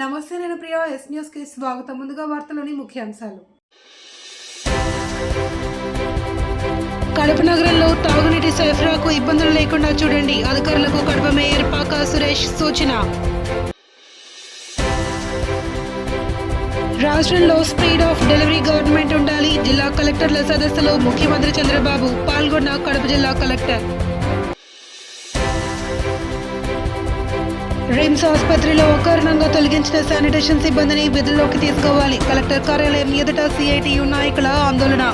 నమస్తే నేను ప్రియా ఎస్ న్యూస్కి స్వాగతం. ముందుగా వార్తలోని ముఖ్యాంశాలు కడప నగరంలో తాగునీటి సరఫరాకు ఇబ్బందులు లేకుండా చూడండి. అధికారులకు కడప మేయర్ పాకా సురేష్ సూచన. రాష్ట్రంలో స్పీడ్ ఆఫ్ డెలివరీ గవర్నమెంట్ ఉండాలి. జిల్లా కలెక్టర్ల సదస్సులో ముఖ్యమంత్రి చంద్రబాబు పాల్గొన్న కడప జిల్లా కలెక్టర్. రిమ్స్ ఆసుపత్రిలో అకారణంగా తొలగించిన శానిటేషన్ సిబ్బందిని విధుల్లోకి తీసుకోవాలి. కలెక్టర్ కార్యాలయం ఎదుట సిఐటియు నాయకుల ఆందోళన.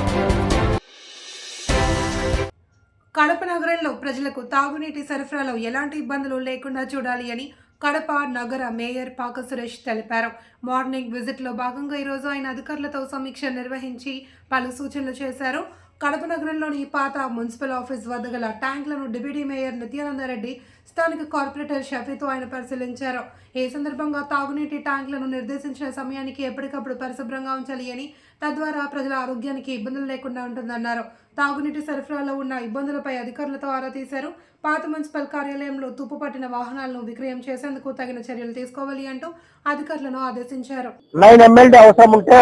కడప నగరంలో ప్రజలకు తాగునీటి సరఫరాలో ఎలాంటి ఇబ్బందులు లేకుండా చూడాలి అని కడప నగర మేయర్ పాక సురేష్ తెలిపారు. మార్నింగ్ విజిట్లో భాగంగా ఈరోజు ఆయన అధికారులతో సమీక్ష నిర్వహించి పలు సూచనలు చేశారు. కడప నగరంలోని పాత మున్సిపల్ ఆఫీస్ వద్ద గల ట్యాంకులను డిప్యూటీ మేయర్ నిత్యానందరెడ్డి స్థానిక కార్పొరేటర్ షఫీతో ఆయన పరిశీలించారు. ఈ సందర్భంగా తాగునీటి ట్యాంకులను నిర్దేశించిన సమయానికి ఎప్పటికప్పుడు పరిశుభ్రంగా ఉంచాలి అని తద్వారా ప్రజల ఆరోగ్యానికి ఇబ్బందులు లేకుండా ఉంటుందన్నారు. తాగునీటి సరఫరాలో ఉన్న ఇబ్బందులపై అధికారులతో ఆరా తీశారు. పాత మున్సిపల్ కార్యాలయంలో తుప్పు పట్టిన వాహనాలను విక్రయం చేసేందుకు తగిన చర్యలు తీసుకోవాలి అంటూ అధికారులను ఆదేశించారు. నైన్ ఎమ్మెల్యే అవసరం ఉంటే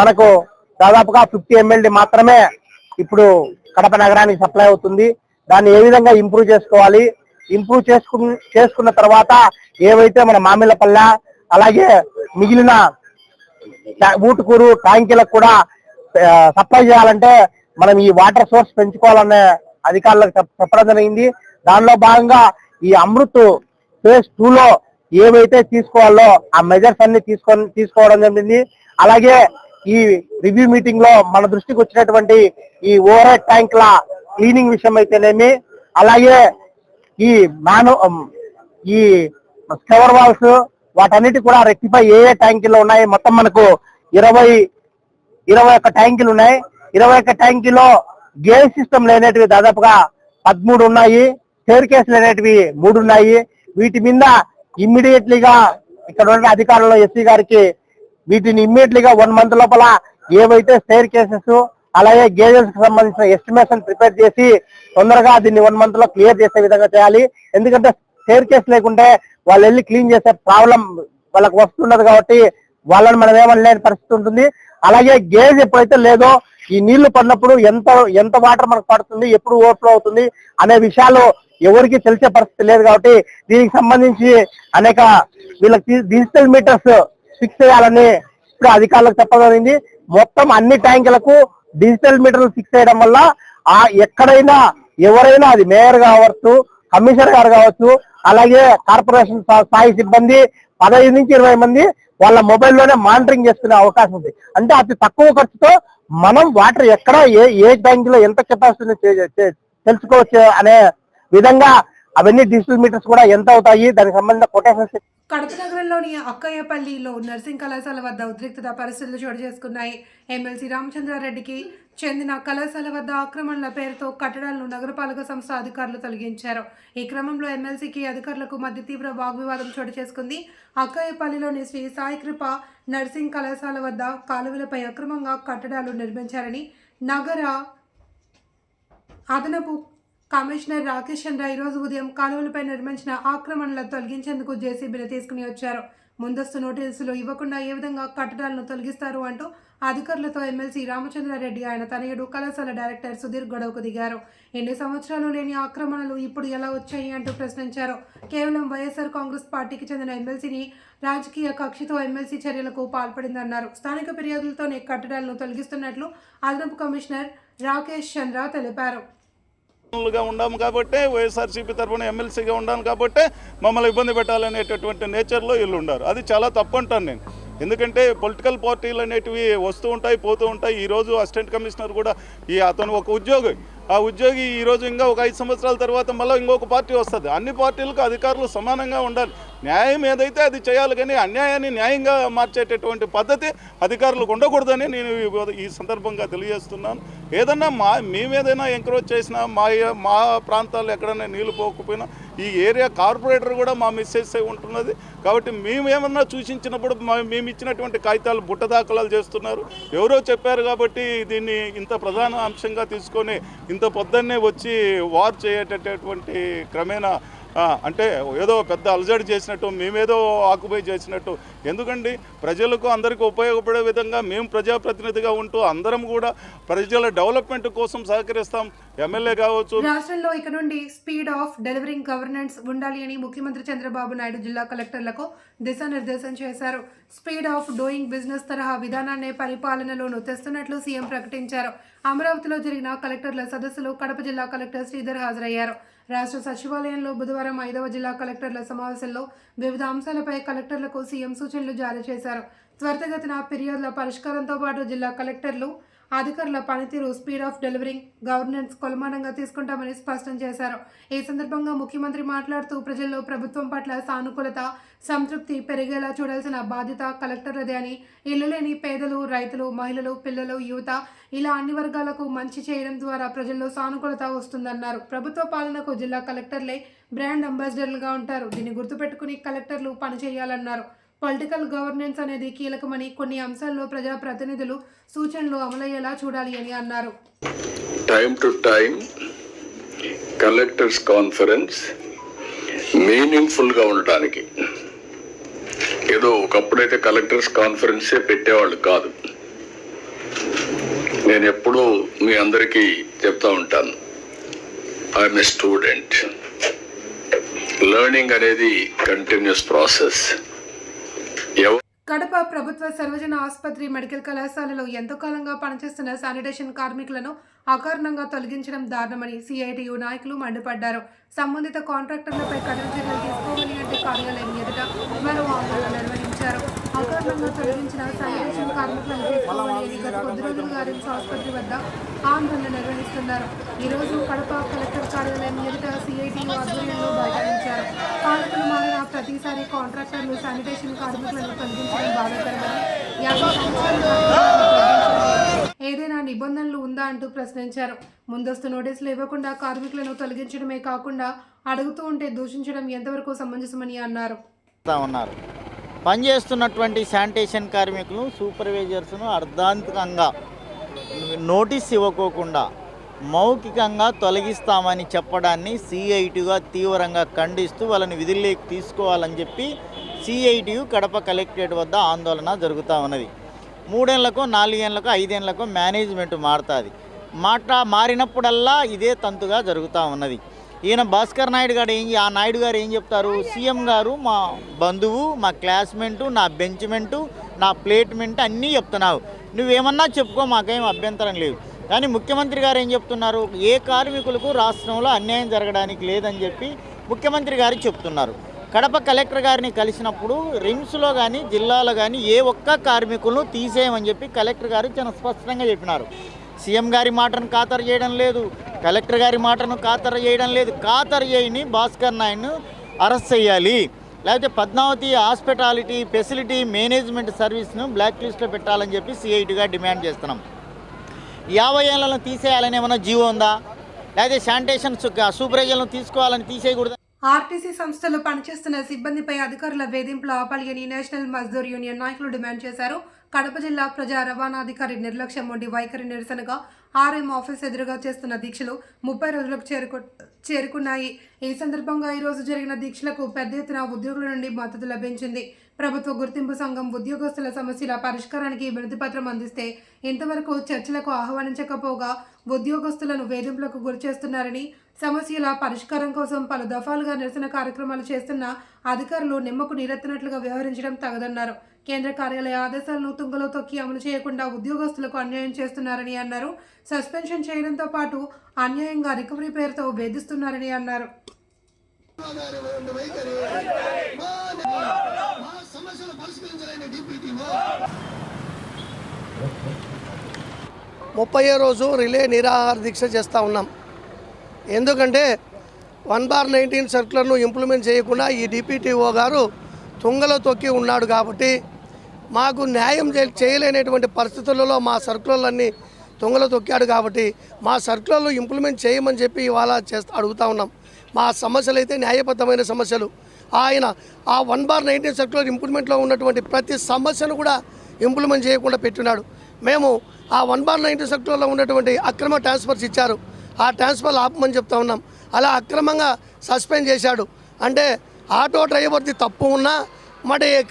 మనకు దాదాపుగా ఫిఫ్టీ ఎమ్మెల్యే మాత్రమే ఇప్పుడు కడప నగరానికి సప్లై అవుతుంది. దాన్ని ఏ విధంగా ఇంప్రూవ్ చేసుకోవాలి? ఇంప్రూవ్ చేసుకు చేసుకున్న తర్వాత ఏవైతే మన మామిళ్ళపల్లె అలాగే మిగిలిన ఊటుకూరు ట్యాంకీలకు కూడా సప్లై చేయాలంటే మనం ఈ వాటర్ సోర్స్ పెంచుకోవాలనే అధికారులకు చెప్పడం జరిగింది. దానిలో భాగంగా ఈ అమృత్ ఫేజ్ టూలో ఏవైతే తీసుకోవాలో ఆ మెజర్స్ అన్ని తీసుకొని తీసుకోవడం జరిగింది. అలాగే ఈ రివ్యూ మీటింగ్లో మన దృష్టికి వచ్చినటువంటి ఈ ఓవర్ హెడ్ ట్యాంక్ల క్లీనింగ్ విషయం అయితేనేమి అలాగే ఈ మాను ఈ స్కవర్ వాల్స్ వాటన్నిటి కూడా రెక్టిఫై ఏ ఏ ట్యాంకీలు ఉన్నాయి. మొత్తం మనకు ఇరవై ఇరవై ఒక్క ట్యాంకీలు ఉన్నాయి. ఇరవై ఒక్క ట్యాంకీలో గేజ్ సిస్టమ్ లేనేటివి దాదాపుగా పదమూడు ఉన్నాయి. స్టేర్ కేసులు అనేటివి మూడు ఉన్నాయి. వీటి మీద ఇమ్మీడియట్లీగా ఇక్కడ ఉన్న అధికారులు ఎస్సీ గారికి వీటిని ఇమ్మీడియట్లీగా వన్ మంత్ లోపల ఏవైతే స్టేర్ కేసెస్ అలాగే గేజెస్కి సంబంధించిన ఎస్టిమేషన్ ప్రిపేర్ చేసి తొందరగా దీన్ని వన్ మంత్లో క్లియర్ చేసే విధంగా చేయాలి. ఎందుకంటే స్టేర్ కేసు లేకుంటే వాళ్ళు వెళ్ళి క్లీన్ చేసే ప్రాబ్లం వాళ్ళకి వస్తున్నది కాబట్టి వాళ్ళని మనం ఏమనలేని పరిస్థితి ఉంటుంది. అలాగే గేజ్ ఎప్పుడైతే లేదో ఈ నీళ్ళు పడినప్పుడు ఎంత ఎంత వాటర్ మనకు పడుతుంది ఎప్పుడు ఓవర్ఫ్లో అవుతుంది అనే విషయాలు ఎవరికి తెలిసే పరిస్థితి లేదు కాబట్టి దీనికి సంబంధించి అనేక వీళ్ళకి డిజిటల్ మీటర్స్ ఫిక్స్ చేయాలని ఇప్పుడు అధికారులకు చెప్పగలిగింది మొత్తం అన్ని ట్యాంకులకు డిజిటల్ మీటర్లు ఫిక్స్ చేయడం వల్ల ఆ ఎక్కడైనా ఎవరైనా అది మేయర్ కావచ్చు కమిషనర్ గారు కావచ్చు అలాగే కార్పొరేషన్ స్థాయి సిబ్బంది పదహైదు నుంచి ఇరవై మంది వాళ్ళ మొబైల్లోనే మానిటరింగ్ చేసుకునే అవకాశం ఉంది. అంటే అతి తక్కువ ఖర్చుతో మనం వాటర్ ఎక్కడ ఏ ఏ ట్యాంక్లో ఎంత కెపాసిటీ తెలుసుకోవచ్చు అనే విధంగా అవన్నీ డిజిటల్ మీటర్స్ కూడా ఎంత అవుతాయి? దానికి సంబంధించిన కొటేషన్స్ కడప నగరంలోని అక్కయ్యపల్లిలో నర్సింగ్ కళాశాల వద్ద ఉద్రిక్తత పరిస్థితులు చోటు చేసుకున్నాయి. ఎమ్మెల్సీ రామచంద్రారెడ్డికి చెందిన కళాశాల వద్ద ఆక్రమణల పేరుతో కట్టడాలను నగరపాలక సంస్థ అధికారులు తొలగించారు. ఈ క్రమంలో ఎమ్మెల్సీకి అధికారులకు మధ్య తీవ్ర వాగ్వివాదం చోటు చేసుకుంది. అక్కయ్యపల్లిలోని శ్రీ సాయి కృప నర్సింగ్ కళాశాల వద్ద కాలువలపై అక్రమంగా కట్టడాలు నిర్మించారని నగర అదనపు కమిషనర్ రాకేష్ చంద్ర ఈరోజు ఉదయం కాలువలపై నిర్మించిన ఆక్రమణలను తొలగించేందుకు జేసీబీలు తీసుకుని వచ్చారు. ముందస్తు నోటీసులు ఇవ్వకుండా ఏ విధంగా కట్టడాలను తొలగిస్తారు అంటూ అధికారులతో ఎమ్మెల్సీ రామచంద్రారెడ్డి ఆయన తనయుడు కళాశాల డైరెక్టర్ సుధీర్ గొడవకు దిగారు. ఎన్ని సంవత్సరాలు లేని ఆక్రమణలు ఇప్పుడు ఎలా వచ్చాయి అంటూ ప్రశ్నించారు. కేవలం వైఎస్ఆర్ కాంగ్రెస్ పార్టీకి చెందిన ఎమ్మెల్సీని రాజకీయ కక్షతో ఎమ్మెల్సీ చర్యలకు పాల్పడిందన్నారు. స్థానిక ఫిర్యాదులతోనే కట్టడాలను తొలగిస్తున్నట్లు అదనపు కమిషనర్ రాకేష్ చంద్ర తెలిపారు. గా ఉన్నాము కాబట్టి వైఎస్ఆర్సీపీ తరఫున ఎమ్మెల్సీగా ఉన్నాను కాబట్టి మమ్మల్ని ఇబ్బంది పెట్టాలనేటటువంటి నేచర్లో వీళ్ళు ఉన్నారు అది చాలా తప్పు అంటాను నేను. ఎందుకంటే పొలిటికల్ పార్టీలు అనేటివి వస్తూ ఉంటాయి పోతూ ఉంటాయి. ఈరోజు అసిస్టెంట్ కమిషనర్ కూడా ఈ అతను ఒక ఉద్యోగి. ఆ ఉద్యోగి ఈరోజు ఇంకా ఒక ఐదు సంవత్సరాల తర్వాత మళ్ళీ ఇంకొక పార్టీ వస్తుంది. అన్ని పార్టీలకు అధికారులు సమానంగా ఉండాలి. న్యాయం ఏదైతే అది చేయాలి కానీ అన్యాయాన్ని న్యాయంగా మార్చేటటువంటి పద్ధతి అధికారులకు ఉండకూడదని నేను ఈ- సందర్భంగా తెలియజేస్తున్నాను. ఏదన్నా మా మేమేదైనా ఎంకరేజ్ చేసినా మా మా ప్రాంతాల్లో ఎక్కడైనా నీళ్ళు పోకపోయినా ఈ ఏరియా కార్పొరేటర్ కూడా మా మిస్సెస్ ఉంటున్నది. కాబట్టి మేమేమన్నా సూచించినప్పుడు మేము ఇచ్చినటువంటి కాగితాలు బుట్ట దాఖలాలు చేస్తున్నారు. ఎవరో చెప్పారు కాబట్టి దీన్ని ఇంత ప్రధాన అంశంగా తీసుకొని ఇంత పొద్దున్నే వచ్చి వార్ చేయటటువంటి క్రమేణా అంటే ఏదో పెద్ద అలజడి చేసినట్టు మేమేదో ఆక్యుపై చేసినట్టు. ఎందుకండి? ప్రజలకు అందరికీ ఉపయోగపడే విధంగా మేము ప్రజాప్రతినిధిగా ఉంటూ అందరం కూడా ప్రజల డెవలప్మెంట్ కోసం సహకరిస్తాం. ఎమ్మెల్యే కావచ్చు. రాష్ట్రంలో ఇక నుండి స్పీడ్ ఆఫ్ డెలివరింగ్ గవర్నెన్స్ ఉండాలి అని ముఖ్యమంత్రి చంద్రబాబు నాయుడు జిల్లా కలెక్టర్లకు దిశానిర్దేశం చేశారు. స్పీడ్ ఆఫ్ డూయింగ్ బిజినెస్ తరహా విధానాన్ని పరిపాలనలోను తెస్తున్నట్లు సీఎం ప్రకటించారు. అమరావతిలో జరిగిన కలెక్టర్ల సదస్సులో కడప జిల్లా కలెక్టర్ శ్రీధర్ హాజరయ్యారు. రాష్ట్ర సచివాలయంలో బుధవారం ఐదవ జిల్లా కలెక్టర్ల సమావేశంలో వివిధ అంశాలపై కలెక్టర్లకు సీఎం సూచనలు జారీ చేశారు. త్వరితగతిన ఫిర్యాదుల పరిష్కారంతో పాటు జిల్లా కలెక్టర్లు అధికారుల పనితీరు స్పీడ్ ఆఫ్ డెలివరింగ్ గవర్నెన్స్ కొలమానంగా తీసుకుంటామని స్పష్టం చేశారు. ఈ సందర్భంగా ముఖ్యమంత్రి మాట్లాడుతూ ప్రజల్లో ప్రభుత్వం పట్ల సానుకూలత సంతృప్తి పెరిగేలా చూడాల్సిన బాధ్యత కలెక్టర్లదే అని ఇల్లు లేని పేదలు రైతులు మహిళలు పిల్లలు యువత ఇలా అన్ని వర్గాలకు మంచి చేయడం ద్వారా ప్రజల్లో సానుకూలత వస్తుందన్నారు. ప్రభుత్వ పాలనకు జిల్లా కలెక్టర్లే బ్రాండ్ అంబాసిడర్లుగా ఉంటారు. దీన్ని గుర్తుపెట్టుకుని కలెక్టర్లు పనిచేయాలన్నారు పొలిటికల్ గవర్నెన్స్ అనేది కీలకమని కొన్ని అంశాల్లో ప్రజా ప్రతినిధులు సూచనలు అమలయ్యేలా చూడాలి అని అన్నారు. Time to time collectors conference మీనింగ్ఫుల్గా ఉండటానికి. ఏదో ఒకప్పుడైతే కలెక్టర్స్ కాన్ఫరెన్సే పెట్టేవాళ్ళు కాదు. నేను ఎప్పుడూ మీ అందరికీ చెప్తా ఉంటాను. ఐఎమ్ ఏ స్టూడెంట్ లెర్నింగ్ అనేది కంటిన్యూస్ ప్రాసెస్ కడప ప్రభుత్వ సర్వజన ఆసుపత్రి మెడికల్ కళాశాలలో ఎంతో కాలంగా పనిచేస్తున్న శానిటేషన్ కార్మికులను అకారణంగా తొలగించడం దారుణమని సిఐటియు నాయకులు మండిపడ్డారు. సంబంధిత కాంట్రాక్టర్లపై కఠిన చర్యలు తీసుకోవాలి అంటే కార్యాలయం ఎదుట మరో ఆందోళన నిర్వహించారు. అకారణంగా తొలగించిన శానిటేషన్ కార్మికులను గత కొద్ది రోజులుగా రిమ్స్ ఆసుపత్రి వద్ద ఆందోళన నిర్వహిస్తున్నారు. ఈ రోజు కడప కలెక్టర్ కార్యాలయం ఎదుట సిఐటియు ఆధ్వర్యంలో బైఠాయించారు పాలకులు మారిన ప్రతిసారి కాంట్రాక్టర్లు శానిటేషన్ కార్మికులను తొలగించడం బాధాకరమని యాభై ఏదైనా నిబంధనలు ఉందా అంటూ ప్రశ్నించారు. ముందస్తు నోటీసులు ఇవ్వకుండా కార్మికులను తొలగించడమే కాకుండా అడుగుతూ ఉంటే దూషించడం ఎంతవరకు సమంజసమని అన్నారు. ఉన్నారు. పనిచేస్తున్నటువంటి శానిటేషన్ కార్మికులు సూపర్వైజర్స్ను అర్ధాంతకంగా నోటీస్ ఇవ్వకోకుండా మౌఖికంగా తొలగిస్తామని చెప్పడాన్ని సిఐటిగా తీవ్రంగా ఖండిస్తూ వాళ్ళని విధుల్లోకి తీసుకోవాలని చెప్పి సిఐటియు కడప కలెక్టరేట్ వద్ద ఆందోళన జరుగుతూ ఉన్నది. మూడేళ్ళకు నాలుగేళ్ళకు ఐదేళ్ళకు మేనేజ్మెంట్ మారుతుంది. మాట మారినప్పుడల్లా ఇదే తంతుగా జరుగుతూ ఉన్నది. ఈయన భాస్కర్ నాయుడు గారు ఏం ఆ నాయుడు గారు ఏం చెప్తారు? సీఎం గారు మా బంధువు మా క్లాస్మెంటు నా బెంచ్మెంటు నా ప్లేట్మెంట్ అన్నీ చెప్తున్నావు నువ్వేమన్నా చెప్పుకో మాకేం అభ్యంతరం లేదు. కానీ ముఖ్యమంత్రి గారు ఏం చెప్తున్నారు? ఏ కార్మికులకు రాష్ట్రంలో అన్యాయం జరగడానికి లేదని చెప్పి ముఖ్యమంత్రి గారు చెప్తున్నారు. కడప కలెక్టర్ గారిని కలిసినప్పుడు రిమ్స్లో కానీ జిల్లాలో కానీ ఏ ఒక్క కార్మికులను తీసేయమని చెప్పి కలెక్టర్ గారు చాలా స్పష్టంగా చెప్పినారు. సీఎం గారి మాటను ఖాతరు చేయడం లేదు కలెక్టర్ గారి మాటను ఖాతరు చేయడం లేదు. ఖాతరు చేయని భాస్కర్ నాయుడును అరెస్ట్ చేయాలి. లేకపోతే పద్మావతి హాస్పిటాలిటీ ఫెసిలిటీ మేనేజ్మెంట్ సర్వీస్ను బ్లాక్ లిస్ట్లో పెట్టాలని చెప్పి సిఐటిగా డిమాండ్ చేస్తున్నాం. యాభై ఏళ్ళను తీసేయాలని ఏమైనా జీవో ఉందా? లేకపోతే శానిటేషన్ సూపర్వైజర్లను తీసుకోవాలని తీసేయకూడదు? ఆర్టీసీ సంస్థలో పనిచేస్తున్న సిబ్బందిపై అధికారుల వేధింపులు ఆపాలి అని నేషనల్ మజ్దూర్ యూనియన్ నాయకులు డిమాండ్ చేశారు. కడప జిల్లా ప్రజా రవాణాధికారి నిర్లక్ష్యం ఉండి వైఖరి నిరసనగా ఆర్ఎం ఆఫీస్ ఎదురుగా చేస్తున్న దీక్షలు ముప్పై రోజులకు చేరుకు చేరుకున్నాయి. ఈ సందర్భంగా ఈరోజు జరిగిన దీక్షలకు పెద్ద ఎత్తున ఉద్యోగుల నుండి మద్దతు లభించింది. ప్రభుత్వ గుర్తింపు సంఘం ఉద్యోగస్తుల సమస్యల పరిష్కారానికి వినతిపత్రం అందిస్తే ఇంతవరకు చర్చలకు ఆహ్వానించకపోగా ఉద్యోగస్తులను వేధింపులకు గురిచేస్తున్నారని సమస్యల పరిష్కారం కోసం పలు దఫాలుగా నిరసన కార్యక్రమాలు చేస్తున్న అధికారులు నిమ్మకు నీరెత్తినట్లుగా వ్యవహరించడం తగదన్నారు. కేంద్ర కార్యాలయ ఆదేశాలను తుంగలో తొక్కి అమలు చేయకుండా ఉద్యోగస్తులకు అన్యాయం చేస్తున్నారని అన్నారు. సస్పెన్షన్ చేయడంతో పాటు అన్యాయంగా రికవరీ పేరుతో వేధిస్తున్నారని అన్నారు. ముప్పై రోజు రిలే నిరాహార దీక్ష చేస్తూ ఉన్నాం. ఎందుకంటే వన్ బార్ నైన్టీన్ సర్కులర్ను ఇంప్లిమెంట్ చేయకుండా ఈ డిపిటిఓ గారు తుంగలో తొక్కి ఉన్నాడు కాబట్టి మాకు న్యాయం చేయలేనటువంటి పరిస్థితులలో మా సర్కులర్లన్నీ తుంగలో తొక్కాడు కాబట్టి మా సర్కులర్లు ఇంప్లిమెంట్ చేయమని చెప్పి ఇవాళ చేస్తా అడుగుతా ఉన్నాం. మా సమస్యలు అయితే న్యాయబద్ధమైన సమస్యలు. ఆయన ఆ వన్ బార్ నైన్టీన్ సర్కులర్ ఇంప్లిమెంట్లో ఉన్నటువంటి ప్రతి సమస్యను కూడా ఇంప్లిమెంట్ చేయకుండా పెట్టినాడు. మేము ఆ వన్ బార్ నైన్టీన్ సెక్టర్లో ఉన్నటువంటి అక్రమ ట్రాన్స్ఫర్స్ ఇచ్చారు. ఆ ట్రాన్స్ఫర్ ఆపమని చెప్తా ఉన్నాం. అలా అక్రమంగా సస్పెండ్ చేశాడు. అంటే ఆటో డ్రైవర్ది తప్పు ఉన్నా మరి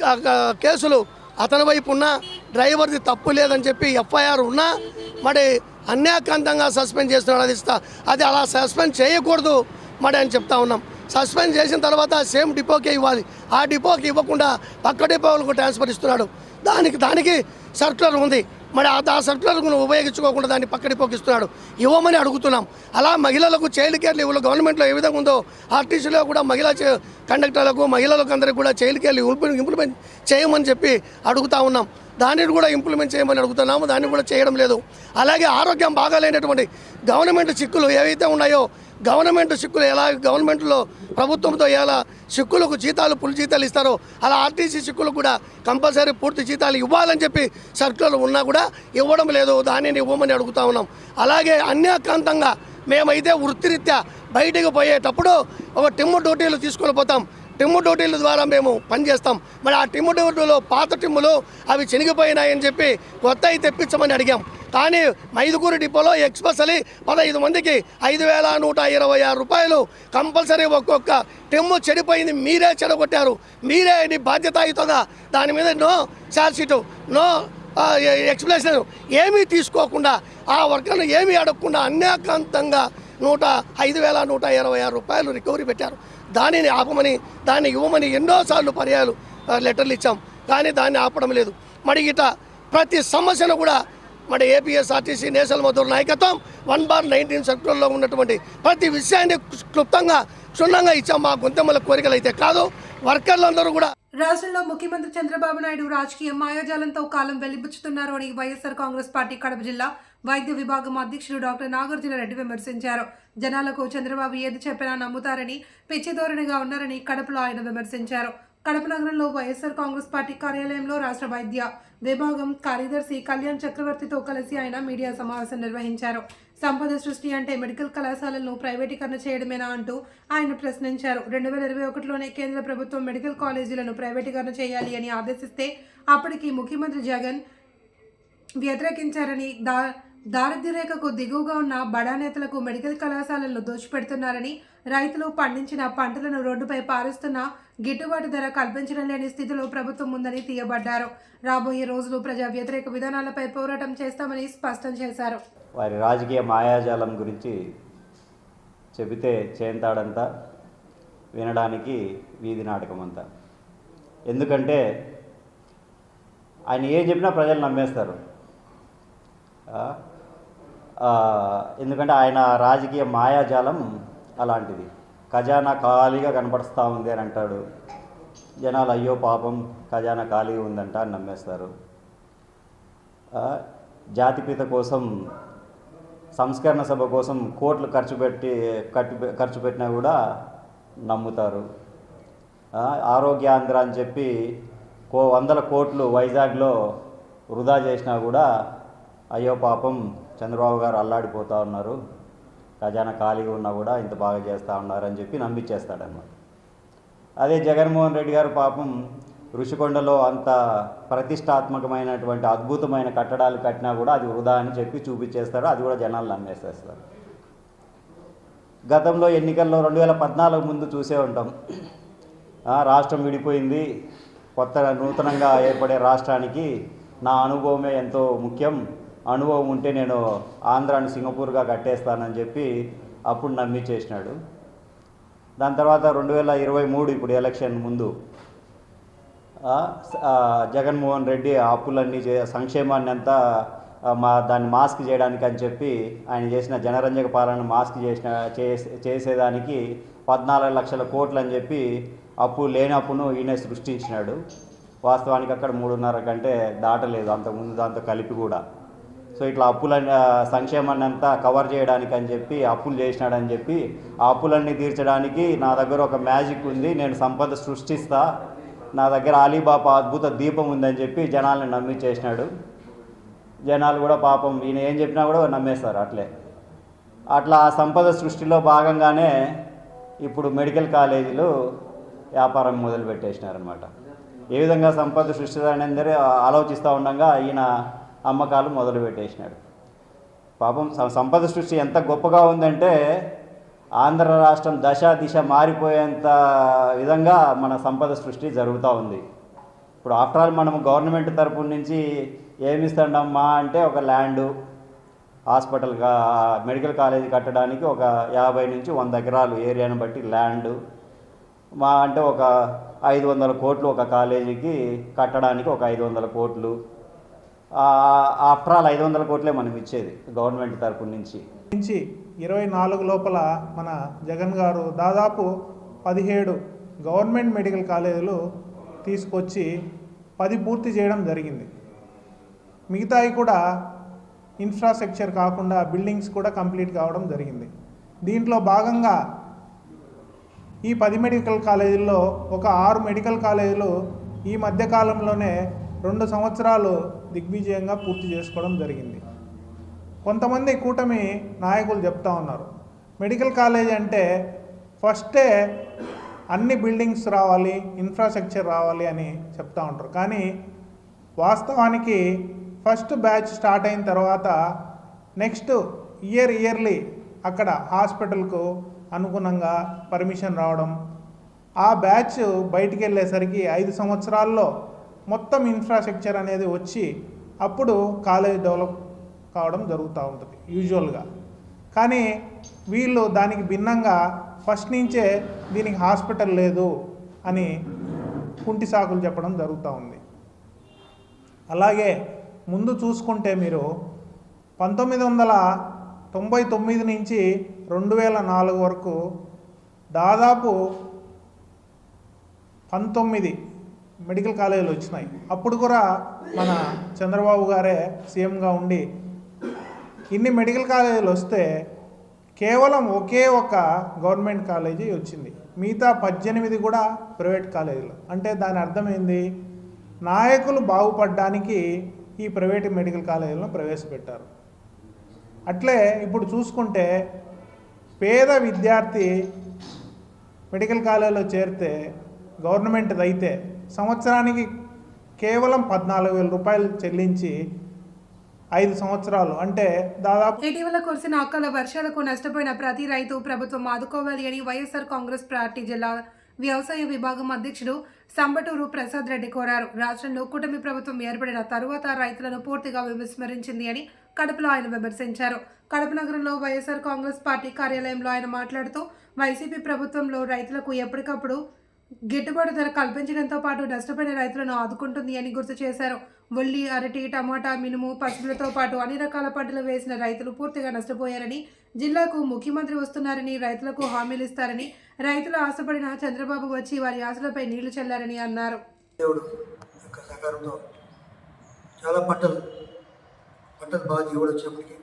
కేసులు అతని వైపు ఉన్నా డ్రైవర్ది తప్పు లేదని చెప్పి ఎఫ్ఐఆర్ ఉన్నా మరి అన్యాక్రాంతంగా సస్పెండ్ చేస్తున్నాడు అది ఇస్తా. అది అలా సస్పెండ్ చేయకూడదు మరి అని చెప్తా ఉన్నాం. సస్పెండ్ చేసిన తర్వాత సేమ్ డిపోకే ఇవ్వాలి. ఆ డిపోకి ఇవ్వకుండా పక్క డిపోలకు ట్రాన్స్ఫర్ ఇస్తున్నాడు. దానికి దానికి సర్కులర్ ఉంది. మరి ఆ ఆ సర్కులర్ను ఉపయోగించుకోకుండా దాన్ని పక్కడి పోకిస్తున్నాడు ఇవ్వమని అడుగుతున్నాం. అలా మహిళలకు చైల్డ్ కేర్ లీవ్లు గవర్నమెంట్లో ఏ విధంగా ఉందో ఆర్టీసీలో కూడా మహిళా చే- కండక్టర్లకు మహిళలకు అందరికీ కూడా చైల్డ్ కేర్ లీవ్ ఇంప్లిమెంట్ చేయమని చెప్పి అడుగుతా ఉన్నాం. దానిని కూడా ఇంప్లిమెంట్ చేయమని అడుగుతున్నాము. దాన్ని కూడా చేయడం లేదు. అలాగే ఆరోగ్యం బాగాలేనటువంటి గవర్నమెంట్ చిక్కులు ఏవైతే ఉన్నాయో గవర్నమెంట్ సిక్కులు ఎలా గవర్నమెంట్లో ప్రభుత్వంతో ఎలా సిక్కులకు జీతాలు పులి జీతాలు ఇస్తారో అలా ఆర్టీసీ సిక్కులకు కూడా కంపల్సరీ పూర్తి జీతాలు ఇవ్వాలని చెప్పి సర్కులర్ ఉన్నా కూడా ఇవ్వడం లేదు దానిని ఇవ్వమని అడుగుతా ఉన్నాం. అలాగే అన్యాకాంతంగా మేమైతే వృత్తిరీత్యా బయటికి పోయేటప్పుడు ఒక టిమ్ము డ్యూటీలు తీసుకొని పోతాం. టిమ్ము డ్యూటీల ద్వారా మేము పనిచేస్తాం. మరి ఆ టిమ్ము డ్యూటీలో పాత టిమ్ములు అవి చినిగిపోయినాయని చెప్పి కొత్తవి తెప్పించమని అడిగాం. కానీ మైదుకూరు డిపోలో ఎక్స్పెషలీ పదహైదు మందికి ఐదు వేల నూట ఇరవై ఆరు రూపాయలు కంపల్సరీ ఒక్కొక్క టెమ్ము చెడిపోయింది మీరే చెడగొట్టారు. మీరే ఇది బాధ్యతాయుతంగా దాని మీద నో ఛార్జ్షీటు నో ఎక్స్ప్లెనేషన్ ఏమీ తీసుకోకుండా ఆ వర్కర్ను ఏమీ అడగకుండా అన్యాకాంతంగా నూట ఐదు వేల నూట ఇరవై ఆరు రూపాయలు రికవరీ పెట్టారు. దానిని ఆపమని దాన్ని ఇవ్వమని ఎన్నోసార్లు పర్యాలు లెటర్లు ఇచ్చాం. కానీ దాన్ని ఆపడం లేదు. మరి ఇట ప్రతి సమస్యను కూడా మరి ఏపీఎస్ఆర్టీసీ నేషనల్ మధుర నాయకత్వం వన్ బార్ నైన్టీన్ సెక్టర్లో ఉన్నటువంటి ప్రతి విషయాన్ని క్లుప్తంగా క్షుణ్ణంగా ఇచ్చాం. మా గుంతెమ్మల కోరికలు అయితే కాదు వర్కర్లందరూ కూడా. రాష్ట్రంలో ముఖ్యమంత్రి చంద్రబాబు నాయుడు రాజకీయ మాయాజాలంతో కాలం వెలిబుచ్చుతున్నారు అని వైఎస్ఆర్ కాంగ్రెస్ పార్టీ కడప జిల్లా వైద్య విభాగం అధ్యక్షుడు డాక్టర్ నాగార్జున రెడ్డి విమర్శించారు. జనాలకు చంద్రబాబు ఏది చెప్పినా నమ్ముతారని పిచ్చి ధోరణిగా ఉన్నారని కడపలో ఆయన విమర్శించారు. కడప నగరంలో వైఎస్ఆర్ కాంగ్రెస్ పార్టీ కార్యాలయంలో రాష్ట్ర వైద్య విభాగం కార్యదర్శి కళ్యాణ్ చక్రవర్తితో కలిసి ఆయన మీడియా సమావేశం నిర్వహించారు. సంపద సృష్టి అంటే మెడికల్ కళాశాలలను ప్రైవేటీకరణ చేయడమేనా అంటూ ఆయన ప్రశ్నించారు. రెండు వేల ఇరవై ఒకటిలోనే కేంద్ర ప్రభుత్వం మెడికల్ కాలేజీలను ప్రైవేటీకరణ చేయాలి అని ఆదేశిస్తే అప్పటికి ముఖ్యమంత్రి జగన్ వ్యతిరేకించారని దా దారిద్ర్య రేఖకు దిగువగా ఉన్న బడా నేతలకు మెడికల్ కళాశాలలను దోచిపెడుతున్నారని రైతులు పండించిన పంటలను రోడ్డుపై పారుస్తున్న గిట్టుబాటు ధర కల్పించడం లేని స్థితిలో ప్రభుత్వం ఉందని తీయబడ్డారు. రాబోయే రోజులు ప్రజా వ్యతిరేక విధానాలపై పోరాటం చేస్తామని స్పష్టం చేశారు. వారి రాజకీయ మాయాజాలం గురించి చెబితే చేంతాడంతా వినడానికి వీధి నాటకం అంతా ఎందుకంటే ఆయన ఏం చెప్పినా ప్రజలు నమ్మేస్తారు. ఎందుకంటే ఆయన రాజకీయ మాయాజాలం అలాంటిది. ఖజానా ఖాళీగా కనపడుస్తూ ఉంది అని అంటాడు. జనాలు అయ్యో పాపం ఖజానా ఖాళీగా ఉందంట అని నమ్మేస్తారు. జాతిపిత కోసం సంస్కరణ సభ కోసం కోట్లు ఖర్చు పెట్టి కట్టి ఖర్చు పెట్టినా కూడా నమ్ముతారు. ఆ, ఆరోగ్యాంధ్ర అని చెప్పి కో వందల కోట్లు వైజాగ్లో వృధా చేసినా కూడా అయ్యో పాపం చంద్రబాబు గారు అల్లాడిపోతూ ఉన్నారు. ఖజానా ఖాళీగా ఉన్నా కూడా ఇంత బాగా చేస్తూ ఉన్నారు అని చెప్పి నమ్మిచ్చేస్తాడనమాట అదే జగన్మోహన్ రెడ్డి గారు పాపం ఋషికొండలో అంత ప్రతిష్టాత్మకమైనటువంటి అద్భుతమైన కట్టడాలు కట్టినా కూడా అది వృధా అని చెప్పి చూపించేస్తారు. అది కూడా జనాలు నమ్మేసేస్తారు. గతంలో ఎన్నికల్లో రెండు వేల పద్నాలుగు ముందు చూసే ఉంటాం. రాష్ట్రం విడిపోయింది. కొత్త నూతనంగా ఏర్పడే రాష్ట్రానికి నా అనుభవమే ఎంతో ముఖ్యం. అనుభవం ఉంటే నేను ఆంధ్రాని సింగపూర్గా కట్టేస్తానని చెప్పి అప్పుడు నమ్మించేసినాడు దాని తర్వాత రెండు వేల ఇరవై మూడు ఇప్పుడు ఎలక్షన్ ముందు జగన్మోహన్ రెడ్డి అప్పులన్నీ చే సంక్షేమాన్ని అంతా మా దాన్ని మాస్క్ చేయడానికి అని చెప్పి ఆయన చేసిన జనరంజక పాలన మాస్క్ చేసిన చేసే- చేసేదానికి పద్నాలుగు లక్షల కోట్లు అని చెప్పి అప్పు లేనప్పును ఈయన సృష్టించినాడు. వాస్తవానికి అక్కడ మూడున్నర కంటే దాటలేదు అంతకుముందు దాంతో కలిపి కూడా. సో ఇట్లా అప్పుల సంక్షేమాన్ని అంతా కవర్ చేయడానికి అని చెప్పి అప్పులు చేసినాడని చెప్పి ఆ అప్పులన్నీ తీర్చడానికి నా దగ్గర ఒక మ్యాజిక్ ఉంది. నేను సంపద సృష్టిస్తా. నా దగ్గర అలీబాబా అద్భుత దీపం ఉందని చెప్పి జనాల్ని నమ్మించేసినాడు జనాలు కూడా పాపం ఈయన ఏం చెప్పినా కూడా నమ్మేస్తారు అట్లే. అట్లా ఆ సంపద సృష్టిలో భాగంగానే ఇప్పుడు మెడికల్ కాలేజీలు వ్యాపారం మొదలు పెట్టేసినారనమాట ఏ విధంగా సంపద సృష్టించాలని ఆలోచిస్తూ ఉండగా ఈయన అమ్మకాలు మొదలుపెట్టేసినాడు పాపం సంపద సృష్టి ఎంత గొప్పగా ఉందంటే ఆంధ్ర రాష్ట్రం దశ దిశ మారిపోయేంత విధంగా మన సంపద సృష్టి జరుగుతూ ఉంది. ఇప్పుడు ఆఫ్టర్ ఆల్ మనం గవర్నమెంట్ తరపు నుంచి ఏమి ఇస్తాడమ్మా అంటే ఒక ల్యాండు హాస్పిటల్గా మెడికల్ కాలేజీ కట్టడానికి ఒక యాభై నుంచి వంద ఎకరాలు ఏరియాను బట్టి ల్యాండ్. మా అంటే ఒక ఐదు వందల కోట్లు ఒక కాలేజీకి కట్టడానికి ఒక ఐదు వందల కోట్లు. ఆఫ్టర్ ఐదు వందల కోట్లే మనం ఇచ్చేది గవర్నమెంట్ తరపు నుంచి. నుంచి ఇరవై నాలుగు లోపల మన జగన్ గారు దాదాపు పదిహేడు గవర్నమెంట్ మెడికల్ కాలేజీలు తీసుకొచ్చి పది పూర్తి చేయడం జరిగింది. మిగతాయి కూడా ఇన్ఫ్రాస్ట్రక్చర్ కాకుండా బిల్డింగ్స్ కూడా కంప్లీట్ కావడం జరిగింది. దీంట్లో భాగంగా ఈ పది మెడికల్ కాలేజీల్లో ఒక ఆరు మెడికల్ కాలేజీలు ఈ మధ్యకాలంలోనే రెండు సంవత్సరాలు దిగ్విజయంగా పూర్తి చేసుకోవడం జరిగింది. కొంతమంది కూటమి నాయకులు చెప్తా ఉన్నారు. మెడికల్ కాలేజ్ అంటే ఫస్టే అన్ని బిల్డింగ్స్ రావాలి ఇన్ఫ్రాస్ట్రక్చర్ రావాలి అని చెప్తా ఉంటారు. కానీ వాస్తవానికి ఫస్ట్ బ్యాచ్ స్టార్ట్ అయిన తర్వాత నెక్స్ట్ ఇయర్ ఇయర్లీ అక్కడ హాస్పిటల్కు అనుగుణంగా పర్మిషన్ రావడం. ఆ బ్యాచ్ బయటికి వెళ్ళేసరికి ఐదు సంవత్సరాల్లో మొత్తం ఇన్ఫ్రాస్ట్రక్చర్ అనేది వచ్చి అప్పుడు కాలేజ్ డెవలప్ కావడం జరుగుతూ ఉంటుంది యూజువల్గా కానీ వీళ్ళు దానికి భిన్నంగా ఫస్ట్ నుంచే దీనికి హాస్పిటల్ లేదు అని కుంటి సాకులు చెప్పడం జరుగుతూ ఉంది. అలాగే ముందు చూసుకుంటే మీరు పంతొమ్మిది వందల తొంభై తొమ్మిది నుంచి రెండు వేల నాలుగు వరకు దాదాపు పంతొమ్మిది మెడికల్ కాలేజీలు వచ్చినాయి. అప్పుడు కూడా మన చంద్రబాబు గారే సీఎంగా ఉండి ఇన్ని మెడికల్ కాలేజీలు వస్తే కేవలం ఒకే ఒక గవర్నమెంట్ కాలేజీ వచ్చింది. మిగతా పద్దెనిమిది కూడా ప్రైవేట్ కాలేజీలు. అంటే దాని అర్థం ఏంది? నాయకులు బాగుపడడానికి ఈ ప్రైవేట్ మెడికల్ కాలేజీలను ప్రవేశపెట్టారు. అట్లే ఇప్పుడు చూసుకుంటే పేద విద్యార్థి మెడికల్ కాలేజీలో చేరితే గవర్నమెంట్ అయితే సంవత్సరానికి కేవలం పద్నాలుగు వేల రూపాయలు చెల్లించి ఐదు సంవత్సరాలు. అంటే దాదాపు ఇటీవల కురిసిన అక్కల వర్షాలకు నష్టపోయిన ప్రతి రైతు ప్రభుత్వం ఆదుకోవాలి అని వైఎస్ఆర్ కాంగ్రెస్ పార్టీ జిల్లా వ్యవసాయ విభాగం అధ్యక్షుడు సంబటూరు ప్రసాద్ రెడ్డి కోరారు. రాష్ట్రంలో కూటమి ప్రభుత్వం ఏర్పడిన తరువాత రైతులను పూర్తిగా విస్మరించింది అని కడపలో ఆయన విమర్శించారు. కడప నగరంలో వైఎస్ఆర్ కాంగ్రెస్ పార్టీ కార్యాలయంలో ఆయన మాట్లాడుతూ వైసీపీ ప్రభుత్వంలో రైతులకు ఎప్పటికప్పుడు గిట్టుబాటు ధర కల్పించడంతో పాటు నష్టపోయిన రైతులను ఆదుకుంటుంది అని గుర్తు చేశారు. ఉల్లి అరటి టమాటా మినుము పసుపులతో పాటు అన్ని రకాల పంటలు వేసిన రైతులు పూర్తిగా నష్టపోయారని జిల్లాకు ముఖ్యమంత్రి వస్తున్నారని రైతులకు హామీలు ఇస్తారని రైతులు ఆశపడిన చంద్రబాబు వచ్చి వారి ఆశలపై నీళ్ళు చల్లారని అన్నారు. దేవుడు చాలా పంటలు పంటలు బాగా దిగుబడి వచ్చేప్పటికీ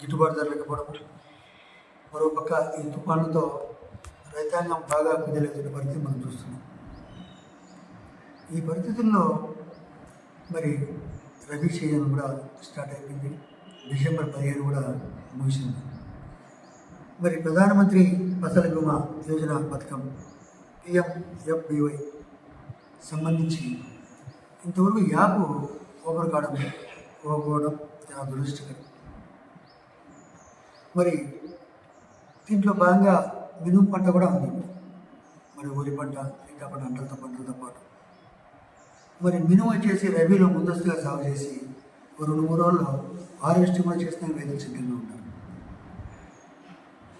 గిట్టుబాటు ధర లేకపోవడం మరోపక్క ఈ తుఫాన్లతో రైతాంగం బాగా కుదిలేతున్న పరిస్థితి మనం చూస్తున్నాం. ఈ పరిస్థితుల్లో మరి రబీ సీజన్ కూడా స్టార్ట్ అయిపోయింది. డిసెంబర్ పదిహేను కూడా ముగిసింది. మరి ప్రధానమంత్రి ఫసల్ బీమా యోజన పథకం పిఎంఎఫ్బివై సంబంధించి ఇంతవరకు యాప్ ఓపెన్ కావడం పోకపోవడం చాలా దురదృష్టకరం. మరి దీంట్లో భాగంగా మినుము పంట కూడా ఉంది. మరి వరి పంట ఇంకా పంట అంటలతో పంటలతో పాటు. మరి మినుము వచ్చేసి రబీలో ముందస్తుగా సాగు చేసి రెండు మూడు రోజుల్లో హార్వెస్టింగ్ కూడా చేస్తే రైతులు సిద్ధంగా ఉంటారు.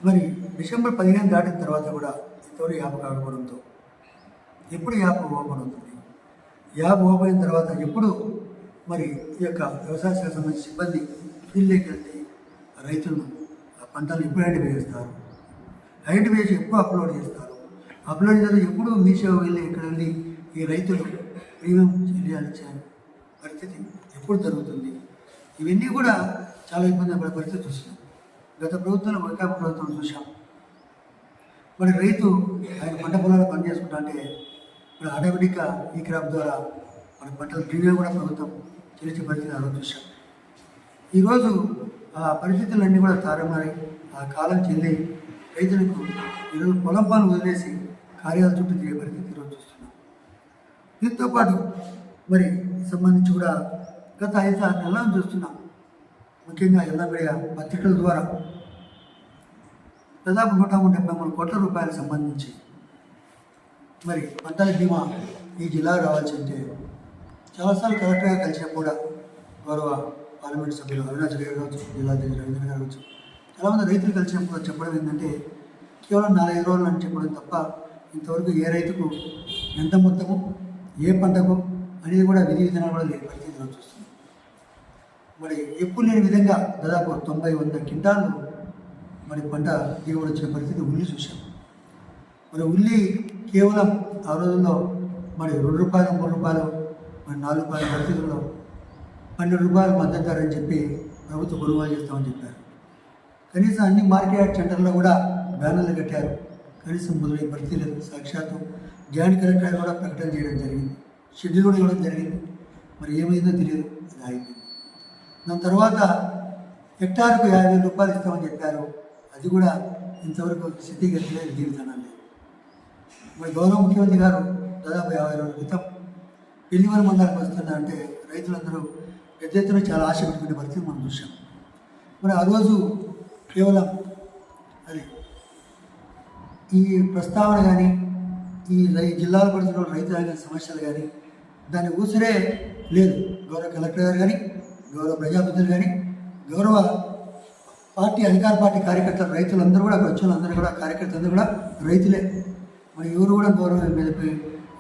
మరి డిసెంబర్ పదిహేను దాటిన తర్వాత కూడా ఇంతవరకు యాప్ కాకపోవడంతో ఎప్పుడు యాప్ ఓపెన్ అవుతుంది? యాప్ ఓపెన్ అయిన తర్వాత ఎప్పుడు మరి ఈ యొక్క వ్యవసాయ శాఖ సంబంధించిన సిబ్బంది ఫీల్డ్లోకి వెళ్తే రైతులను ఆ పంటలు ఎప్పుడు ఐడెంటిఫై చేస్తారు వేసి ఎక్కువ ఎప్పుడు అప్లోడ్ చేస్తారు. అప్లోడ్ చేస్తారు. ఎప్పుడు మీషో వెళ్ళి ఇక్కడ వెళ్ళి ఈ రైతులు ప్రీమియం చెల్లించాల్సిన పరిస్థితి ఎప్పుడు జరుగుతుంది? ఇవన్నీ కూడా చాలా ఇబ్బంది పడే పరిస్థితి చూస్తున్నాం గత ప్రభుత్వంలో వైకాపా ప్రభుత్వం చూసాం మరి రైతు ఆయన పంట పొలాలు పని చేసుకుంటా అంటే ఇప్పుడు ఆటోమేటిక్గా ఈ క్రాప్ ద్వారా మన పంటల ప్రీమియం కూడా ప్రభుత్వం చెల్లించే పరిస్థితి ఆ చూసాం ఈరోజు ఆ పరిస్థితులన్నీ కూడా తారమారి ఆ కాలం చెల్లి రైతులకు ఈరోజు పొలం పనులు వదిలేసి కార్యాల చుట్టూ తిరిగే పరిస్థితి ఈరోజు చూస్తున్నాం. దీంతో పాటు మరి సంబంధించి కూడా గత ఐదు ఆరు నెలలను చూస్తున్నాం. ముఖ్యంగా ఎల్లబడిగా పత్రికల ద్వారా దాదాపు నూట డెబ్బై మూడు కోట్ల రూపాయలకు సంబంధించి మరి పంటల బీమా ఈ జిల్లా రావాల్సి ఉంటే చాలాసార్లు కలెక్టర్గా కలిసినా కూడా గౌరవ పార్లమెంట్ సభ్యులు అరుణాచల్ గారు కావచ్చు జిల్లా అధ్యక్షులు రవీంద్ర గారు కావచ్చు చాలామంది రైతులు కలిసినప్పుడు చెప్పడం ఏంటంటే కేవలం నాలుగైదు రోజులు అని చెప్పడం తప్ప ఇంతవరకు ఏ రైతుకు ఎంత మొత్తము ఏ పంటకు అనేది కూడా విధి విధానాలు కూడా లేని పరిస్థితి మనం మరి ఎప్పుడు లేని విధంగా దాదాపు తొంభై వంద క్వింటాలు మరి పంట దిగుబడి వచ్చిన పరిస్థితి ఉల్లి చూసాం మరి ఉల్లి కేవలం ఆ రోజుల్లో మరి రెండు రూపాయలు మూడు రూపాయలు మరి నాలుగు రూపాయల పరిస్థితుల్లో పన్నెండు రూపాయలు మద్దతు ధర అని చెప్పి ప్రభుత్వం కొనుగోలు చేస్తామని చెప్పారు. కనీసం అన్ని మార్కెట్ సెంటర్లో కూడా బ్యానర్లు కట్టారు. కనీసం మొదలైన పరిస్థితి లేదు. సాక్షాత్తు జాయింట్ కలెక్టర్ కూడా ప్రకటన చేయడం జరిగింది. షెడ్యూల్ కూడా ఇవ్వడం జరిగింది. మరి ఏమైందో తెలియదు. అది ఆగిపోయింది. దాని తర్వాత హెక్టార్కు యాభై రూపాయలు ఇస్తామని చెప్పారు. అది కూడా ఇంతవరకు స్థితిగతిలేదు జీవితాన్ని లేదు మరి గౌరవ ముఖ్యమంత్రి గారు దాదాపు యాభై రోజుల క్రితం పెళ్ళివర మండలానికి వస్తున్నా అంటే రైతులందరూ పెద్ద ఎత్తున చాలా ఆశ పెట్టుకునే పరిస్థితి మనం చూసాం మరి ఆ రోజు కేవలం అది ఈ ప్రస్తావన కానీ ఈ రై జిల్లాలో పడుతున్న రైతుల సమస్యలు కానీ దాని ఊసరే లేదు. గౌరవ కలెక్టర్ గారు కానీ గౌరవ ప్రజాప్రతినిధులు కానీ గౌరవ పార్టీ అధికార పార్టీ కార్యకర్తలు రైతులందరూ కూడా అక్కడ వచ్చిన అందరూ కూడా కార్యకర్తలందరూ కూడా రైతులే. మరి ఎవరు కూడా గౌరవం మీద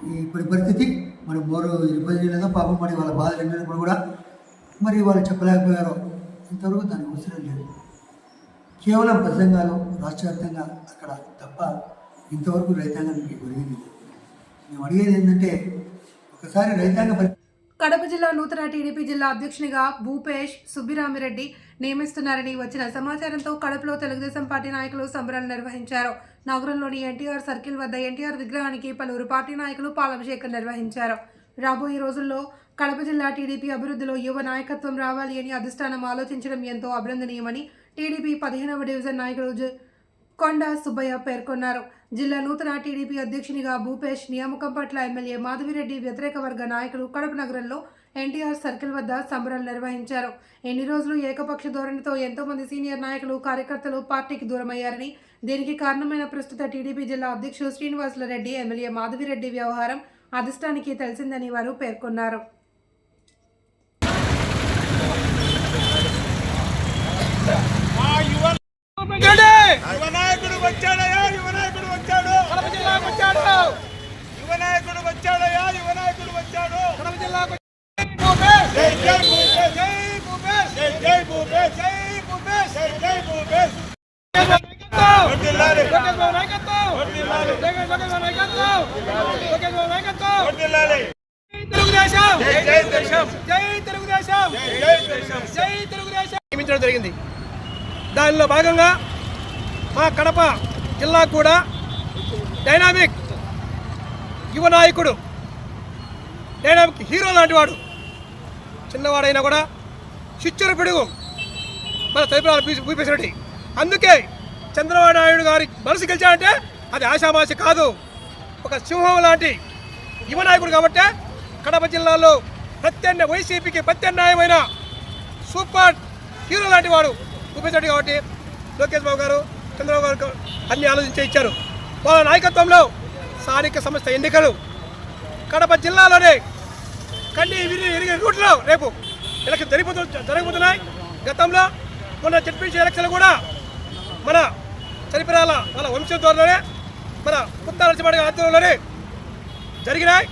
ఈ ఇప్పటి పరిస్థితి మరి మరో ఇబ్బంది లేదో పాపం మరి వాళ్ళ బాధలు ఎన్నప్పుడు కూడా మరి వాళ్ళు చెప్పలేకపోయారో ఇంతవరకు దాని అవసరం లేదు. కేవలం ప్రసంగాలు రాష్ట్ర వ్యాప్తంగా అక్కడ తప్ప ఇంతవరకు రైతాంగానికి ఒరిగింది మేము అడిగేది ఏంటంటే ఒకసారి రైతాంగ కడప జిల్లా నూతన టీడీపీ జిల్లా అధ్యక్షునిగా భూపేష్ సుబ్బిరామిరెడ్డి నియమిస్తున్నారని వచ్చిన సమాచారంతో కడపలో తెలుగుదేశం పార్టీ నాయకులు సంబరాలు నిర్వహించారు. నగరంలోని ఎన్టీఆర్ సర్కిల్ వద్ద ఎన్టీఆర్ విగ్రహానికి పలువురు పార్టీ నాయకులు పాలాభిషేకం నిర్వహించారు. రాబోయే రోజుల్లో కడప జిల్లా టీడీపీ అభివృద్ధిలో యువ నాయకత్వం రావాలి అని అధిష్టానం ఆలోచించడం ఎంతో అభినందనీయమని టీడీపీ పదిహేనవ డివిజన్ నాయకుడు కొండ సుబ్బయ్య పేర్కొన్నారు. జిల్లా నూతన టీడీపీ అధ్యక్షునిగా భూపేష్ నియామకం పట్ల ఎమ్మెల్యే మాధవిరెడ్డి వ్యతిరేక వర్గ నాయకులు కడప నగరంలో ఎన్టీఆర్ సర్కిల్ వద్ద సంబరాలు నిర్వహించారు. ఎన్ని రోజులు ఏకపక్ష ధోరణితో ఎంతో మంది సీనియర్ నాయకులు కార్యకర్తలు పార్టీకి దూరమయ్యారని దీనికి కారణమైన ప్రస్తుత టీడీపీ జిల్లా అధ్యక్షుడు శ్రీనివాసులరెడ్డి ఎమ్మెల్యే మాధవిరెడ్డి వ్యవహారం అధిష్టానికి తెలిసిందని వారు పేర్కొన్నారు. యువనాయకుడు వచ్చాడయా యువనాయకుడు వచ్చాడు. కడప జిల్లాకు వచ్చాడు. యువనాయకుడు వచ్చాడయా యువనాయకుడు వచ్చాడు. కడప జిల్లాకు జై జై భూపేష్ జై భూపేష్ జై జై భూపేష్ జై భూపేష్ జై జై భూపేష్. వర్ధిల్లాలి. వర్ధిల్లాలి. తెలుగుదేశం జై జై దేశం జై తెలుగుదేశం! జై జై దేశం జై తెలుగుదేశం! నియమించడం జరిగింది. దానిలో భాగంగా మా కడప జిల్లా కూడా డైనామిక్ యువ నాయకుడు డైనామిక్ హీరో లాంటి వాడు చిన్నవాడైనా కూడా చిచ్చురు పిడుగు మన తదుపరి భూపేశ్వరుడి అందుకే చంద్రబాబు నాయుడు గారి మనసు గెలిచాడంటే అది ఆశామాషి కాదు. ఒక సింహం లాంటి యువ నాయకుడు కాబట్టే కడప జిల్లాలో ప్రత్యామ్నాయ వైసీపీకి ప్రత్యామ్నాయమైన సూపర్ హీరో లాంటి వాడు. చూపించాడు కాబట్టి లోకేష్ బాబు గారు చంద్రబాబు గారు అన్ని ఆలోచించి ఇచ్చారు. వాళ్ళ నాయకత్వంలో స్థానిక సంస్థ ఎన్నికలు. కడప జిల్లాలోనే కన్నీ విరిగి ఎరిగే రూట్లో రేపు ఎలక్షన్ జరిగిపోతు జరగబోతున్నాయి. గతంలో మొన్న జడ్పీసీ ఎలక్షన్లు కూడా మన చరిపరాల వాళ్ళ వంశం మన కొత్త నరసింహ ఆధ్వర్యంలోనే జరిగినాయి.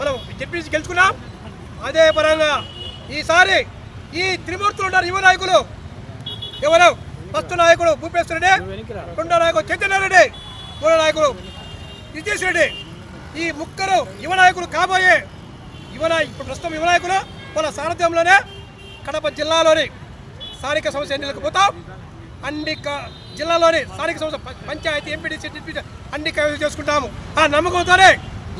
మనం జడ్పీసీ గెలుచుకున్నాం. అదే పరంగా ఈసారి ఈ త్రిమూర్తులు ఉన్నారు యువ నాయకులు. ఎవరు? ఫస్ట్ నాయకుడు భూపేశ్వర రెడ్డి రెండో నాయకుడు చైతన్యారెడ్డి మూడో నాయకుడు నితీష్ రెడ్డి. ఈ ముక్కరు యువ నాయకులు కాబోయే యువ నాయ ఇప్పుడు ప్రస్తుతం యువ నాయకులు వాళ్ళ సారథ్యంలోనే కడప జిల్లాలోని స్థానిక సమస్య ఎన్నికలకు పోతాం. అన్ని జిల్లాలోని స్థానిక సంస్థ పంచాయతీ ఎంపీడీసీ అన్ని కైవసం చేసుకుంటాము. ఆ నమ్మకంతోనే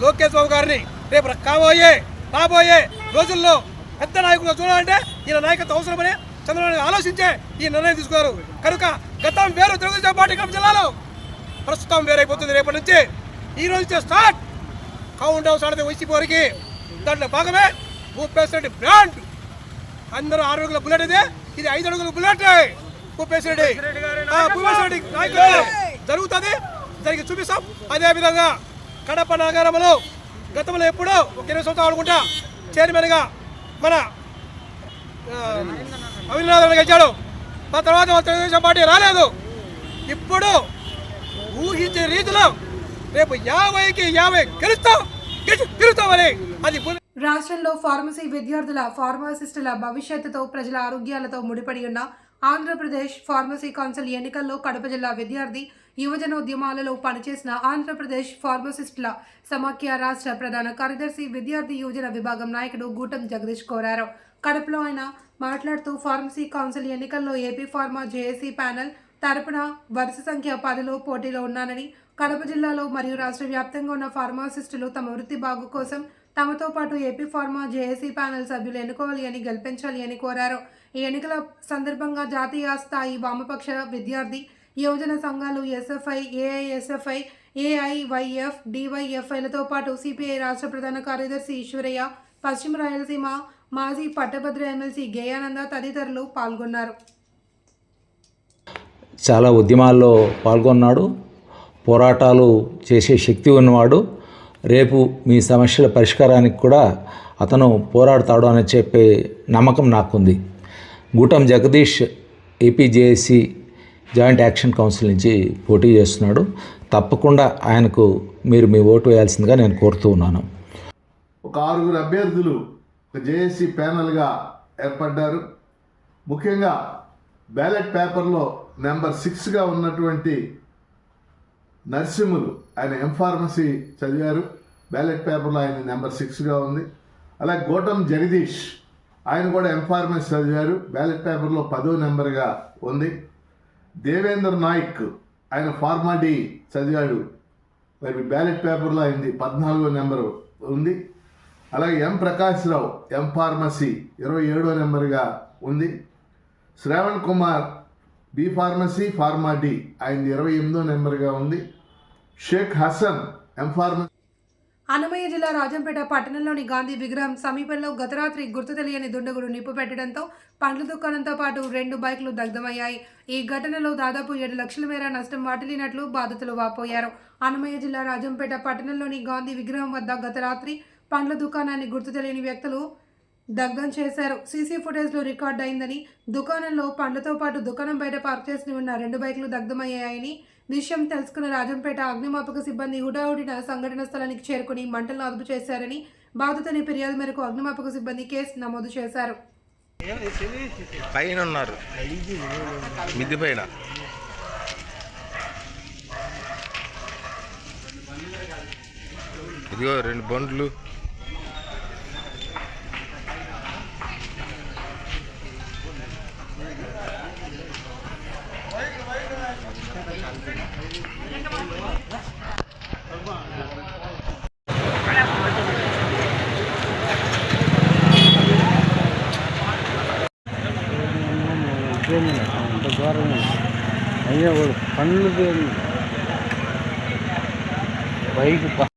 లోకేష్ బాబు గారిని రేపు కాబోయే రాబోయే రోజుల్లో పెద్ద నాయకులు చూడాలంటే ఈయన నాయకత్వం అవసరమని చంద్రబాబు నాయుడు ఆలోచించే ఈ నిర్ణయం తీసుకున్నారు కనుక గతం వేరు తెలుగుదేశం పార్టీ కడప జిల్లాలో ప్రస్తుతం వేరైపోతుంది. రేపటి నుంచి ఈ రోజు నుంచి start. Countdown start YCP వారికి దాంట్లో భాగమే. భూపేశ్ రెడ్డి బ్రాండ్. అందరూ ఆరు అడుగుల బుల్లెట్ ఇది. ఇది ఐదు అడుగుల బుల్లెట్. భూపేశ్ రెడ్డి. భూపేశ్ రెడ్డి జరుగుతుంది. జరిగి చూపిస్తాం. అదేవిధంగా కడప నగరంలో గతంలో ఎప్పుడో ఒక ఇరవై సంవత్సరాలు అనుకుంటా చైర్మన్గా మన ఆ, గెలిచాడు. ఆ తర్వాత తెలుగుదేశం పార్టీ రాలేదు. ఇప్పుడు ఊహించే రీతిలో రేపు యాభైకి యాభై గెలుస్తాం గెలుస్తామని అది రాష్ట్రంలో ఫార్మసీ విద్యార్థుల ఫార్మాసిస్టుల భవిష్యత్తుతో ప్రజల ఆరోగ్యాలతో ముడిపడి ఉన్న ఆంధ్రప్రదేశ్ ఫార్మసీ కౌన్సిల్ ఎన్నికల్లో కడప జిల్లా విద్యార్థి యువజన ఉద్యమాలలో పనిచేసిన ఆంధ్రప్రదేశ్ ఫార్మసిస్టుల సమాఖ్య రాష్ట్ర ప్రధాన కార్యదర్శి విద్యార్థి యువజన విభాగం నాయకుడు గూటం జగదీష్ కోరారు. కడపలో ఆయన మాట్లాడుతూ ఫార్మసీ కౌన్సిల్ ఎన్నికల్లో ఏపీ ఫార్మా జేఏసీ ప్యానెల్ తరపున వరుస సంఖ్య పదిలో పోటీలో ఉన్నానని కడప జిల్లాలో మరియు రాష్ట్ర వ్యాప్తంగా ఉన్న ఫార్మాసిస్టులు తమ వృత్తి బాగు కోసం తమతో పాటు ఏపీ ఫార్మా జేఏసీ ప్యానెల్ సభ్యులు ఎన్నుకోవాలి అని గెలిపించాలి అని కోరారు. ఈ ఎన్నికల సందర్భంగా జాతీయ స్థాయి వామపక్ష విద్యార్థి యువజన సంఘాలు ఎస్ఎఫ్ఐ ఏఐఎస్ఎఫ్ఐ ఏఐవైఎఫ్ డివైఎఫ్ఐలతో పాటు సిపిఐ రాష్ట్ర ప్రధాన కార్యదర్శి ఈశ్వరయ్య పశ్చిమ రాయలసీమ మాజీ పట్టభద్ర ఎమ్మెల్సీ గేయానంద తదితరులు పాల్గొన్నారు. చాలా ఉద్యమాల్లో పాల్గొన్నాడు. పోరాటాలు చేసే శక్తి ఉన్నవాడు. రేపు మీ సమస్యల పరిష్కారానికి కూడా అతను పోరాడతాడు అని చెప్పే నమ్మకం నాకుంది. Gootam Jagadeesh APJAC joint action council నుంచి పోటీ చేస్తున్నాడు. తప్పకుండా ఆయనకు మీరు మీ ఓటు వేయాల్సిందిగా నేను కోరుతూ ఉన్నాను. ఒక ఆరుగురు అభ్యర్థులు ఒక జేఏసీ ప్యానల్గా ఏర్పడ్డారు. ముఖ్యంగా బ్యాలెట్ పేపర్లో నెంబర్ సిక్స్గా ఉన్నటువంటి నర్సింహులు ఆయన ఎంఫార్మసీ చదివారు. బ్యాలెట్ పేపర్లో ఆయన నెంబర్ సిక్స్గా ఉంది. అలాగే గోటం జగదీష్ ఆయన కూడా ఎంఫార్మసీ చదివారు. బ్యాలెట్ పేపర్లో పదో నెంబర్గా ఉంది. దేవేంద్ర నాయక్ ఆయన ఫార్మాటీ చదివాడు. మరి బ్యాలెట్ పేపర్లో అయింది పద్నాలుగో నెంబరు ఉంది. అలాగే ఎం ప్రకాష్ రావు ఎం ఫార్మసీ ఇరవై ఏడో నెంబర్గా ఉంది. Sravan Kumar B pharmacy pharma D ఆయన ఇరవై ఎనిమిదో నెంబర్గా ఉంది. షేక్ హసన్ ఎం ఫార్మసీ అన్నమయ్య జిల్లా రాజంపేట పట్టణంలోని గాంధీ విగ్రహం సమీపంలో గత రాత్రి గుర్తు తెలియని దుండగుడు నిప్పు పెట్టడంతో పండ్ల దుకాణంతో పాటు రెండు బైకులు దగ్ధమయ్యాయి. ఈ ఘటనలో దాదాపు ఏడు లక్షల మేర నష్టం వాటిల్లినట్లు బాధితులు వాపోయారు. అన్నమయ్య జిల్లా రాజంపేట పట్టణంలోని గాంధీ విగ్రహం వద్ద గత రాత్రి పండ్ల దుకాణాన్ని గుర్తు తెలియని వ్యక్తులు దగ్ధం చేశారు. సీసీ ఫుటేజ్లో రికార్డ్ అయిందని దుకాణంలో పండ్లతో పాటు దుకాణం బయట పార్క్ చేసి ఉన్న రెండు బైకులు దగ్ధమయ్యాయని విషయం తెలుసుకున్న రాజంపేట అగ్నిమాపక సిబ్బంది హుటాహుటిన సంఘటన స్థలానికి చేరుకుని మంటలను అదుపు చేశారని బాధితుని ఫిర్యాదు మేరకు అగ్నిమాపక సిబ్బంది కేసు నమోదు చేశారు. పైన ఉన్నారు మిద్ది పైన. ఇదిగో రెండు బండ్లు. అయ్యా పనులు బైక్ సహ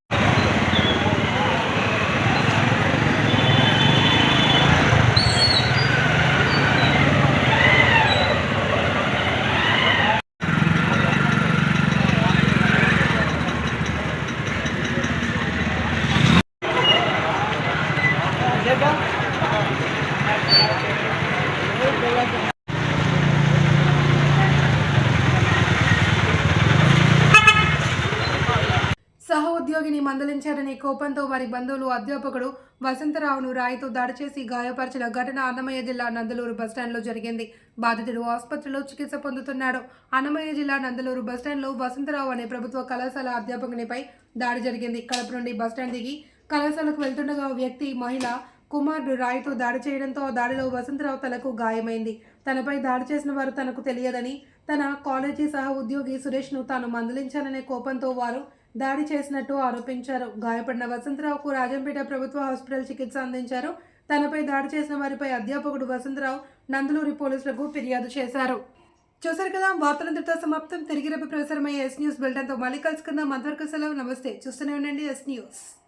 మందలించారని కోపంతో వారి బంధువులు అధ్యాపకుడు వసంతరావును రాయితో దాడి చేసి గాయపరిచిన ఘటన అన్నమయ్య జిల్లా నందలూరు బస్టాండ్లో జరిగింది. బాధితుడు ఆసుపత్రిలో చికిత్స పొందుతున్నాడు. అన్నమయ్య జిల్లా నందలూరు బస్టాండ్లో వసంతరావు అనే ప్రభుత్వ కళాశాల అధ్యాపకునిపై దాడి జరిగింది. కడప నుండి బస్టాండ్ దిగి కళాశాలకు వెళ్తుండగా ఓ వ్యక్తి మహిళ కుమారుడు రాయితో దాడి చేయడంతో ఆ దాడిలో వసంతరావు తలకు గాయమైంది. తనపై దాడి చేసిన వారు తనకు తెలియదని తన కాలేజీ సహ ఉద్యోగి సురేష్ను తాను మందలించాననే కోపంతో వారు దాడి చేసినట్టు ఆరోపించారు. గాయపడిన వసంతరావుకు రాజంపేట ప్రభుత్వ హాస్పిటల్ చికిత్స అందించారు. తనపై దాడి చేసిన వారిపై అధ్యాపకుడు వసంతరావు నందలూరి పోలీసులకు ఫిర్యాదు చేశారు. చూసారు కదా వార్తలంతటితో సమాప్తం. తిరిగి రేపు ప్రసారమయ్యే ఎస్ న్యూస్ బులెటిన్తో మళ్ళీ కలుసుకుందాం. అంతవరకు సెలవు. నమస్తే. చూస్తూనే ఉండండి ఎస్ న్యూస్